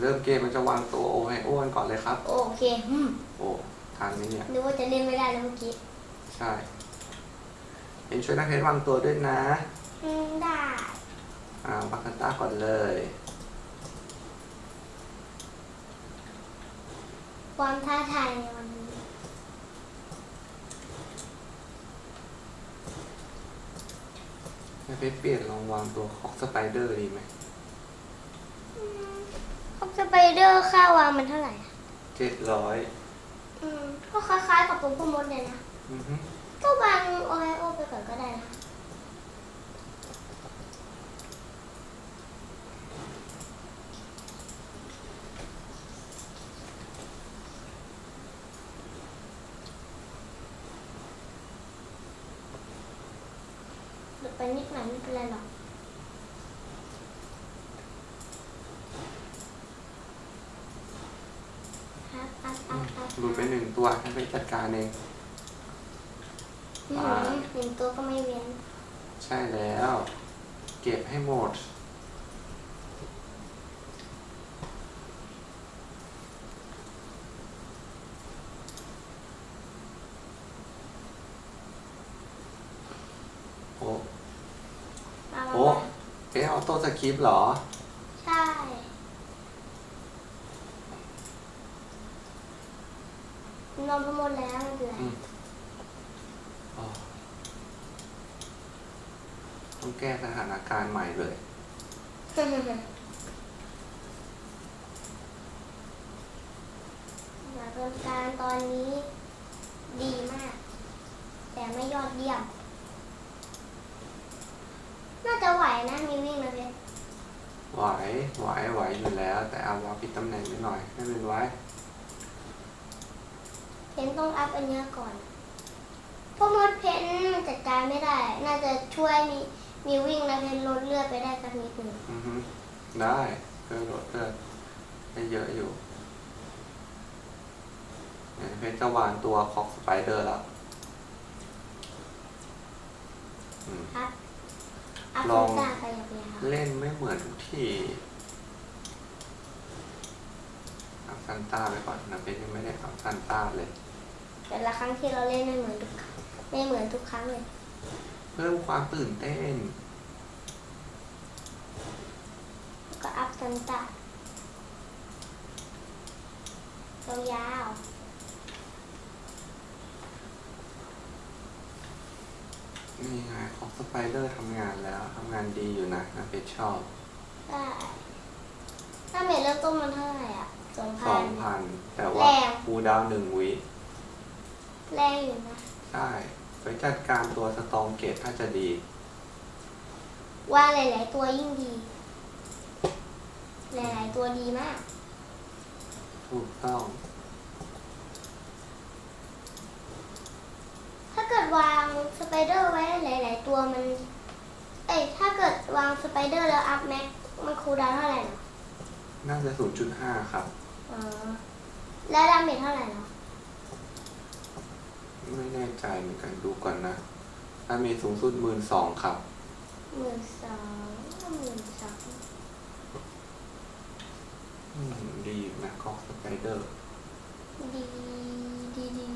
เริ่มเกมมันจะวางตัวโอให้อ้วนก่อนเลยครับ โอเคอืมโอ้ทันไหมเนี่ยนึกว่าจะเล่นไม่ได้แล้วเมื่อกี้ใช่เอ็นช่วยนักเพชรวางตัวด้วยนะอืมได้อ่าบักกันต้าก่อนเลยความท้าทายในวันนี้นักเพชรเปลี่ยนลองวางตัวคอกสไปเดอร์ดีไหม พวกสไปเดอร์ค่าวางมันเท่าไหร่อะเจ็ดร้อยอืมก็คล้ายๆกับตัวพวกมดเลยนะอือฮึก็วางโอไฮโอไปก่อนก็ได้นะ หลุดไปนิดหน่อยไม่เป็นไรหรอกครับอัพ อื อั ม พอัพ หลุดไปหนึ่งตัวนักเพชร จัดการเองอืมหนึ่งตัวก็ไม่เว้นใช่แล้ว เก็บให้หมด โอ้มามาโอ้มาเอ๊ะออโต้สคริปต์เหรอ ใช่นอนไปหมดแล้วไม่เป็นไร อืม อ๋อต้อง แก้สถานการณ์ใหม่เลย สถานการณ์ตอนนี้ดีมาก แต่ไม่ยอดเยี่ยม น่าจะไหวนะมีวิ่งนะเพชรไหวไหวไหวอยู่แล้ว แต่เอาวาผิดตำแหน่งนิดหน่อยให้มันไว้เพนต้องอัพอันเนี้ยก่อน เพราะมดเพนมันจัดการไม่ได้ น่าจะช่วยมี มีวิ่งนะเพนลดเลือดไปได้สักนิดหนึ่งอือฮึได้เพิ่มลดเลือดได้เยอะอยู่เนี่ยเพชรจะวางตัวคอกสไปเดอร์แล้วอืมอัพอัพลองตาไปอย่างเดียวเล่นไม่เหมือนทุกที่เอาซันต้าไปก่อนนะเพชรยังไม่ได้เอาซันต้าเลย แต่ละครั้งที่เราเล่นไม่เหมือนทุกครั้งไม่เหมือนทุกครั้งเลย เพิ่มความตื่นเต้นแล้วก็อัพซันตายาวนี่ไงคอกสไปเดอร์ทำงานแล้วทำงานดีอยู่นะนะเพชรชอบๆได้ถ้าเมทเริ่มต้นมันเท่าไหร่อะสองสพัอน งพันแต่ว่าแรง คูลดาวน์หนึ่งวิแรงอยู่นะ ใช่ ไปจัดการตัวสตองเกตถ้าจะดี ว่าหลาย ๆ ตัวยิ่งดี หลาย ๆ ตัวดีมาก ถูกต้อง ถ้าเกิดวางสไปเดอร์ไว้หลาย ๆ ตัวมัน เอ้ยถ้าเกิดวางสไปเดอร์แล้วอัพแม็กมันคูลดาวน์เท่าไหร่เนาะน่าจะ 0.5 ครับ อ๋อแล้วดาเมจเท่าไหร่เนาะ ไม่แน่ใจเหมือนกันดูก่อนนะ ถ้ามีสูงสุดหมื่นสองครับ หมื่นสองหมื่นสองอืมดีอยู่นะคอกสไปเดอร์ ดีดีดี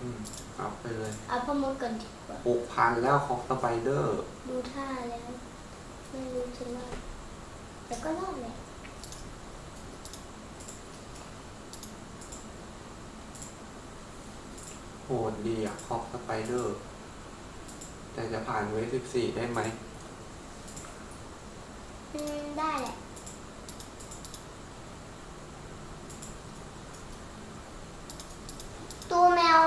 อืมเอาไปเลยเอาพ่อมดก่อนดีกว่าหกพันแล้วคอกสไปเดอร์ ดูท่าแล้ว ไม่รู้จะรอดแต่ก็รอดแหละ หดดีอะคอกสไปเดอร์ แต่จะผ่านเวฟสิบสี่ได้ไหม อืมได้แหละ ตัวแมว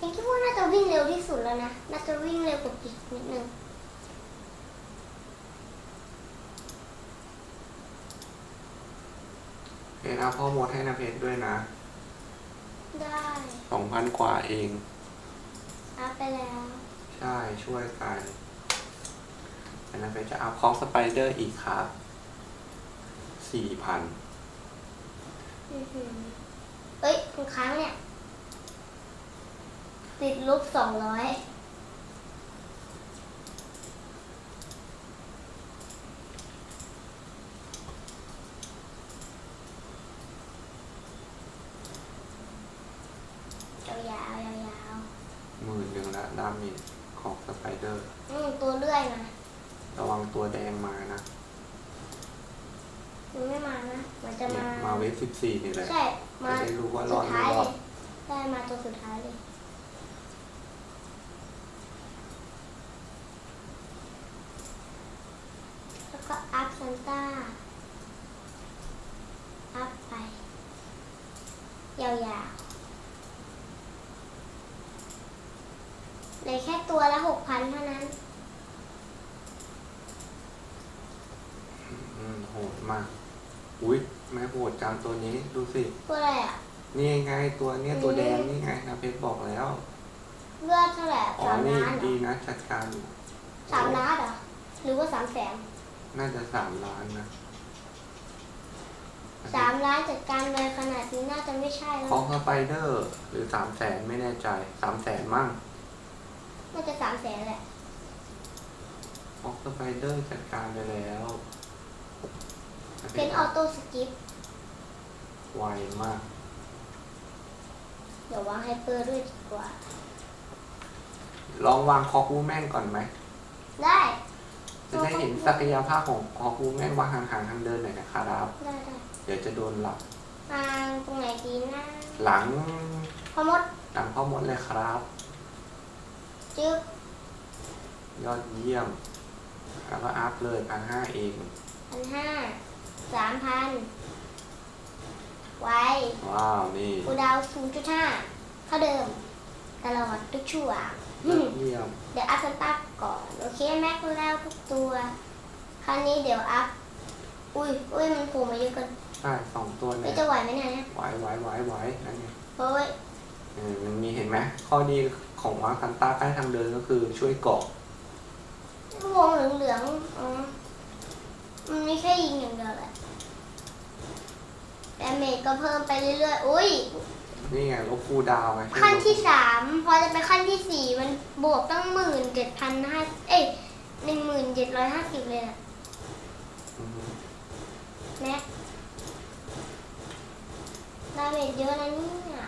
ยังคิดว่าน่าจะวิ่งเร็วที่สุดแล้วนะ น่าจะวิ่งเร็วกว่าอีกนิดนึง เพจเอาพ่อมดให้นะเพจด้วยนะได้ สองพันกว่าเองอัพไปแล้ว ใช่ช่วยกันอันนั้นเพจจะเอาคอกสไปเดอร์อีกครับสี่พันอื้อหือเอ้ยทุกครั้งเนี่ย ติดลบสองร้อย เมจของสไปเดอร์ อืมตัวเลื่อยมา ระวังตัวแดงมานะ มันไม่มานะ มันจะ เนี่ยมามาเวฟสิบสี่นี่แหละใช่มาจะได้รู้ว่ารสุอดดไม่ท้ายรเลอดยได้มาตัวสุดท้ายเลย แล้วก็อัพซันต้า อัพไป ยาวๆเหลือแค่ตัวละหกพันเท่านั้น อืมโหดมาก อุ้ยแม่โหดจำตัวนี้ดูสิ ตัวอะไรอะนี่ไงตัวเนี้ยตัวอืมแดงนี่ไงนะเพชรบอกแล้วเลือดเท่าไหร่อ๋อสามนี่ล้านเหรดีอนะจัดการอยู่สามล้านเหรอหรือว่าสามแสนน่าจะสามล้านนะสามล้านจัดการไปขนาดนี้น่าจะไม่ใช่แล้ขอวงสไปเดอร์หรือสามแสนไม่แน่ใจสามแสนมั่งน่าจะสามแสนแหละของสไปเดอร์จัดการไปแล้วเป็นออโต้สกิป ไวมาก เดี๋ยววางไฮเปอร์ด้วยดีกว่า ลองวางคอคูแม่นก่อนไหม ได้จะได้เห็นศักยภาพของคอคูแม่นวางห่างๆทางเดินหน่อยนะครับ ได้ได้เดี๋ยวจะโดนหลับวางตรงไหนดีนะหลังพอมดหลังพ่อมดเลยครับ จึ๊บยอดเยี่ยม แล้วก็อัพเลยพันห้าเองพันห้าสามพัน ไว้ว้าวนี่กูดาวศูนย์จุดห้าเท่าเดิมตลอดทุกช่วงยอดเยี่ยมเดี๋ยวอัพซันต้าก่อน โอเคแม็กแล้วทุกตัว คราวนี้เดี๋ยวอัพ อุ้ยอุ้ยมันโผล่มาเยอะเกินใช่สองตัวเนี่ไม่ยจะไหวไหมเนี่ยไหวไหวไหวไหวนั่นไงเฮ้ยเออมันมีเห็นไหมข้อดีของวางซันต้าใกล้ทางเดินก็คือช่วยเกาะวงเหลืองๆอ๋อมันไม่แค่ยิงอย่างเดียวแหละ แต่เมจก็เพิ่มไปเรื่อยๆ อุ้ย นี่ไงลบคูลดาวน์ไงช่วยขั้นลบที่สามพอจะไปขั้นที่สี่มันบวกตั้งหมื่นเจ็ดพันห้าเอ้ยหนึ่งหมื่นเจ็ดร้อยห้าสิบเลยอะอืมแม็กดาเมจเยอะนะเนี่ย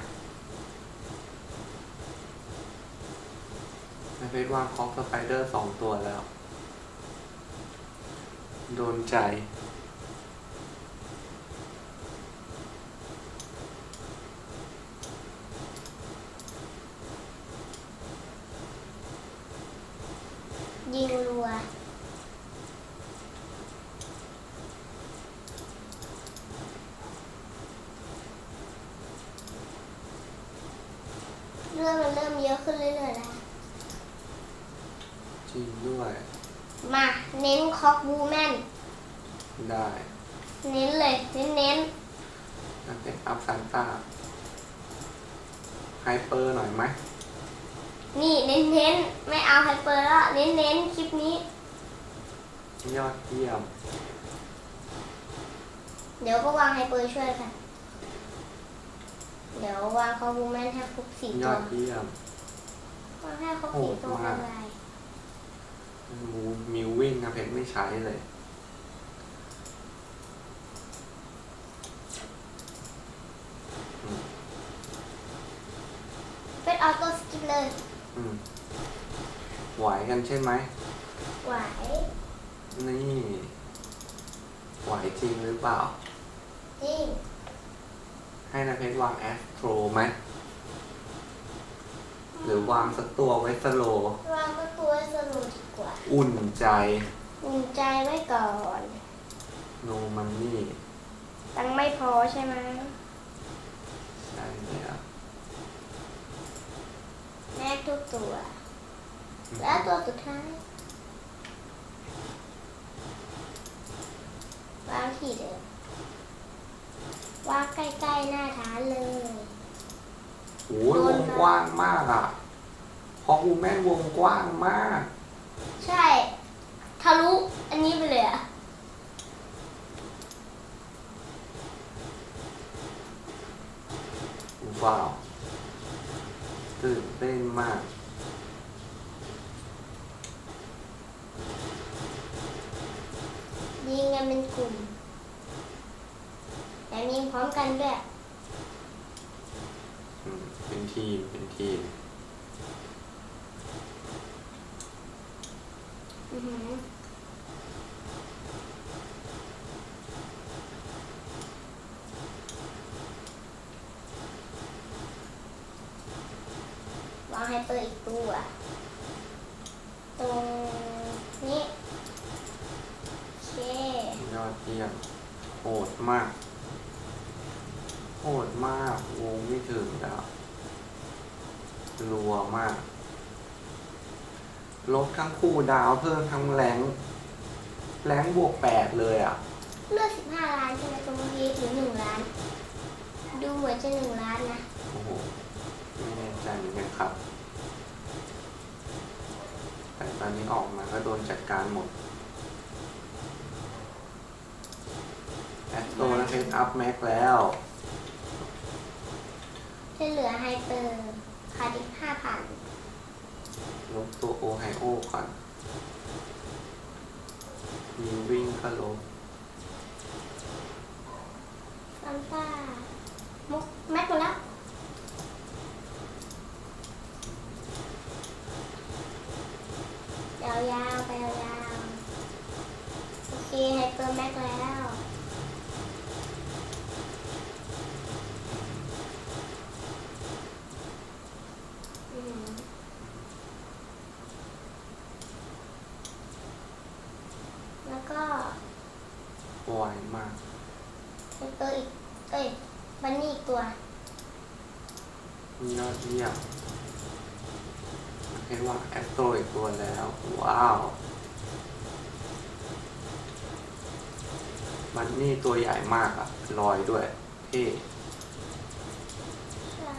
ในเฟซวางคอกสไปเดอร์สองตัวแล้ว โดนใจ ยิงรัว เรื่องมัน เริ่มเยอะขึ้นเรื่อยๆแล้วจริงด้วย มาเน้นคอกบูแมนได้เน้นเลยเน้นเน้นนั่นเป็นอัพซันต้าไฮเปอร์หน่อยไหมๆนี่เน้นเน้นๆไม่เอาไฮเปอร์แล้วเน้นเน้นๆคลิปนี้ ยอดเยี่ยม เดี๋ยวก็วางไฮเปอร์ช่วยกัน เดี๋ยววางคอกบูแมนให้ครบสี่ยตัอวดเยี่ยม วางให้ครบสี่ตัวโหดเป็มากนไรมูมิววิ่งนะเพชรไม่ใช้เลย เป็นออโต้สกิปเลยอืมไหวกันใช่ไหม ไหวนี่ ไหวจริงหรือเปล่า จริง ให้นาเพชรวางแอสโทรไหม หรือวางสักตัวไว้สโลว์วางก็ตัวสนุกดีกว่าอุ่นใจอุ่นใจไว้ก่อนโนมันนี่ตังค์ไม่พอใช่ไหมใช่แล้วแม่ทุกตัว แล้วตัวสุดท้ายวางที่เดิมวางใกล้ๆหน้าฐานเลย โอ้ยวงกว้างมากอะพอคูแม่งวงกว้างมาก ใช่ ทะลุอันนี้ไปเลยอะว้าวตื่นเต้นมาก ยิงกันเป็นกลุ่มแต่ยิงพร้อมกันด้วยอืมเป็น ทีม เป็นทีม อือหือวางให้เปิดอีกตัวตรงนี้โอเคยอดเยี่ยมโหดมากโหดมากวงไม่ถึงแล้ว รัวมาก ลบทั้งคู่ดาวเพิ่มทั้งแรงค์แรงค์บวกแปดเลยอะ เลือดสิบห้าล้านใช่ไหมตรงนี้ถึงหนึ่งล้าน ดูเหมือนจะหนึ่งล้านนะ โอ้โห ไม่แน่ใจเหมือนกันครับ แต่ตอนนี้ออกมาก็โดนจัดการหมดแอสโตนะเพชรอัพแม็กแล้ว จะเหลือไฮเปอร์ คาดิกห้าพันลบตัวโอไฮโอก่อนมีวิ่งก็ลบซัมป้ามุกแม็กหมดแล้วยาวๆไปยาวๆโอเคไฮเปอร์แม็กแล้ว อืมแล้วก็ ไวมาก ไฮเปอร์อีก เอ้ย บันนี่อีกตัว ยอด เยี่ยมเห็นว่าแอสโตอีกตัวแล้ว ว้าว มันนี่ตัวใหญ่มากอะลอยด้วยเท่ ใช่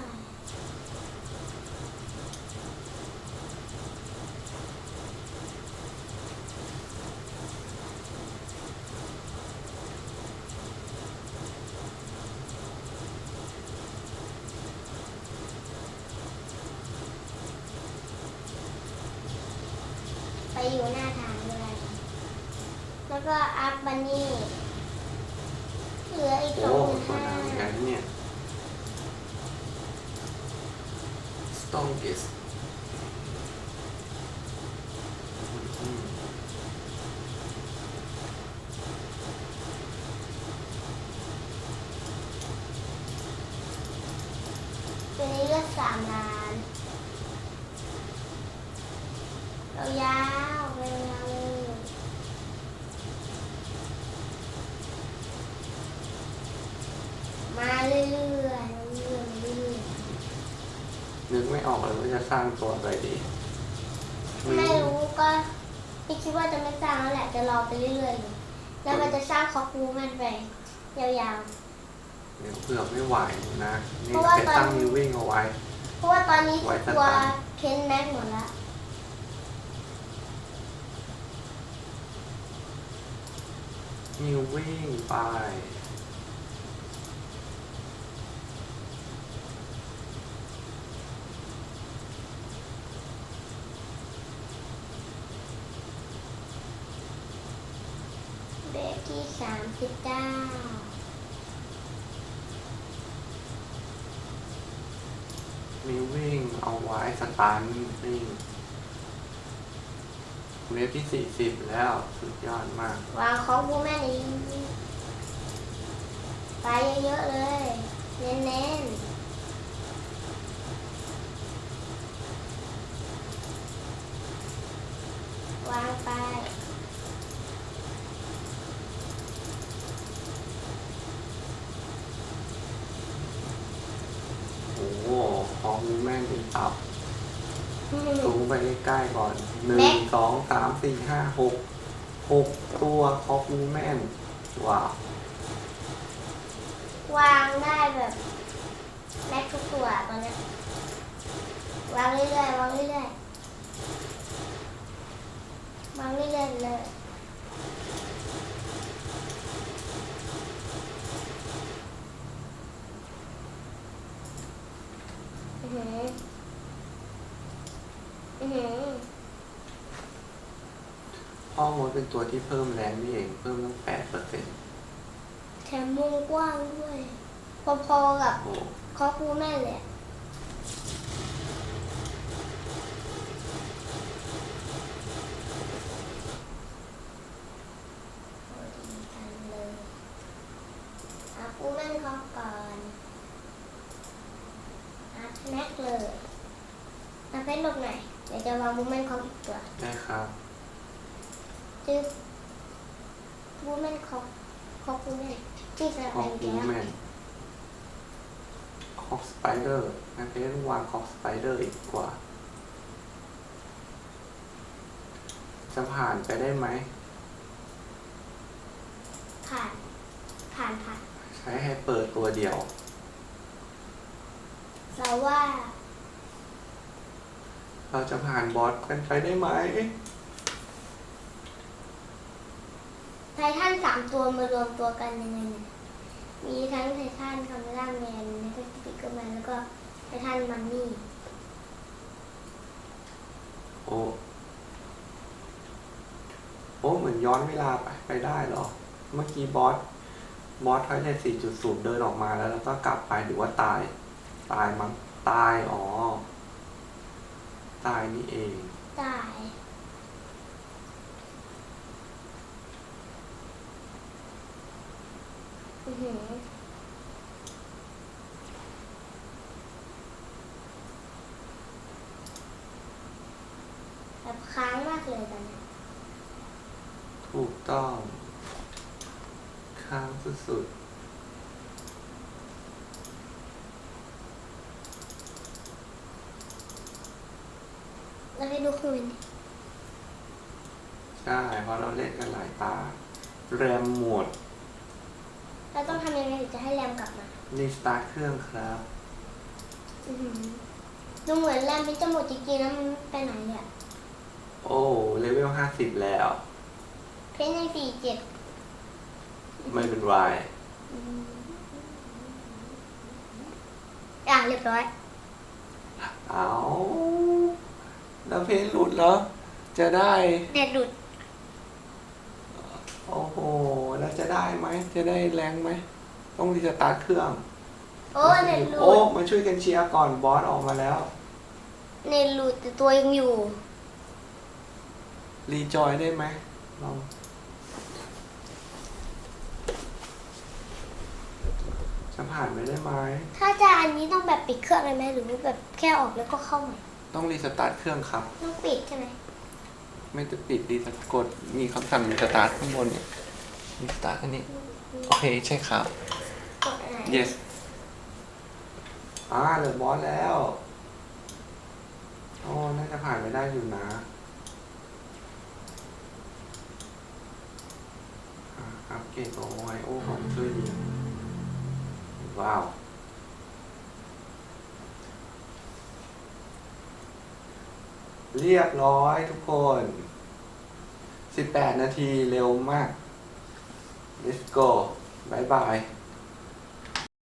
ไป อยู่หน้าทางเลย แล้วก็อัพบันนี่เหลืออีกสโอ้องหมื่นตัวห้านั้นเหมือนกันเนี่ย strongest อืมตัวนี้เลือดสามล้าน เรายาวๆไปยาวๆเลยมาเรื่อยๆเรื่อยๆเรื่อย นึกไม่ออกเลยว่าจะ สร้างตัวอะไรดีๆไม่รู้ก็ไม่คิดว่าจะไม่สร้างแล้วแหละจะรอไปเรื่อยๆอยู่แล้วมันจะสร้างคอคูมันไปยาวเดี๋ยวเผื่อไม่ไหวนะ นี่เพราะว่าไปตอนตั้งมิววิ่งเอาไว้ ๆ เพราะว่าตอนนี้ไว้ตัวตัดเพ้นแม็กหมดแล้วมิววิ่งไป เบรกที่สามสิบเก้ามิววิ่งเอาไว้สตาร์ทวิ่งเวฟที่สี่สิบแล้วสุดยอดมาก วางของบูแม่นี้ไปเยอะๆเลย เน้นๆ วางไป โอ้โหของมูแม่นเป็นตับสูงไปใกล้ๆก่อนหนึ่ แม็ ง ก สองสามสี่ห้าหกหกตัวคอกูแมนว้าววางได้แบบแม็กทุกตัวตอนเนี้ยวางเรื่อยๆวางเรื่อยๆวางเรื่อยๆเลยอือหืออือหือ พ่อมดเป็นตัวที่เพิ่มแรงนี่เองเพิ่มตั้งแปดเปอร์เซ็นต์แถมมุมกว้างด้วย พอๆกับโอ้คอคูแม่เลยดีจังเลยอาคูแม่เขาก่อนอาแมกเลยอาเป็นหลบหน่อยเดี๋ยวจะวางมุมแม่เขาอีกตัวได้ครับ จึ๊บวูแมนคอปคอปวูแมนที่สลับคอแดกงบูแก้วแมนคอกสไปเดอร์นะเพชรวางคอกสไปเดอร์อีกดีกว่า จะผ่านไปได้ไหม ผ่าน ผ่านผ่านใช้ให้เปิดตัวเดียว เราว่า เราจะผ่านบอสกันไปได้ไหม ไททันสามตัวมารวมตัวกันยังไงเนี่ยมีทั้งไททันคาเมล่าแมนไททันสปิกเกอร์แมนแล้วก็ไททันมันนี่โอ้โอ้เหมือนย้อนเวลาไปไปได้เหรอ เมื่อกี้บอสบอสทอยเลท4.0 เดินออกมาแล้วแล้วก็กลับไปหรือว่าตาย ตายมั้งตายอ๋อ ตายนี่เอง ตายอือหือ แบบค้างมากเลยตอนเนี้ยถูกต้อง ค้างสุดเราไปดูคืนๆใช่เพราะเราเล่นกันหลายตา แรมหมด เราต้องทำยังไงถึงจะให้แรมกลับมารีสตาร์ทเครื่องครับ อือหือดูเหมือนแรมมันจะหมดจริงๆแล้วมันไปไหนเนี่ยโอ้เลเวล50แล้ว เพนยังสี่เจ็ดไม่เป็นไรอะเรียบร้อย เอาแล้วเพลงหลุดเหรอ จะได้ เน็ตหลุด โอ้โหแล้ว จะได้ไหมจะได้แรงไหมต้องรีสตาร์ทเครื่อง โอ้เน็ตหลุโอ้ดมาช่วยกันเชียร์ก่อนบอสออกมาแล้ว เน็ตหลุดแต่ตัวยังอยู่ รีจอยได้ไหมลองจะผ่านไปได้ไหมถ้าจะอันนี้ต้องแบบปิดเครื่องเลยไหมหรือว่าแบบแค่ออกแล้วก็เข้าใหม่ต้องรีสตาร์ทเครื่องครับ ต้องปิดใช่ไหมไม่จะปิดรีสตาร์ทกดมีคำสั่งรีสตาร์ทข้างบนเนี่ย รีสตาร์ทอันนี้ โอเค ใช่ครับ yes อ่าเหลือบอสแล้ว โอ้ น่าจะผ่านไปได้อยู่นะอ่าอัปเกรดโอ้ยโอ้ของช่วยดีว้าวเรียบร้อยทุกคน 18 นาทีเร็วมาก let's go บายบาย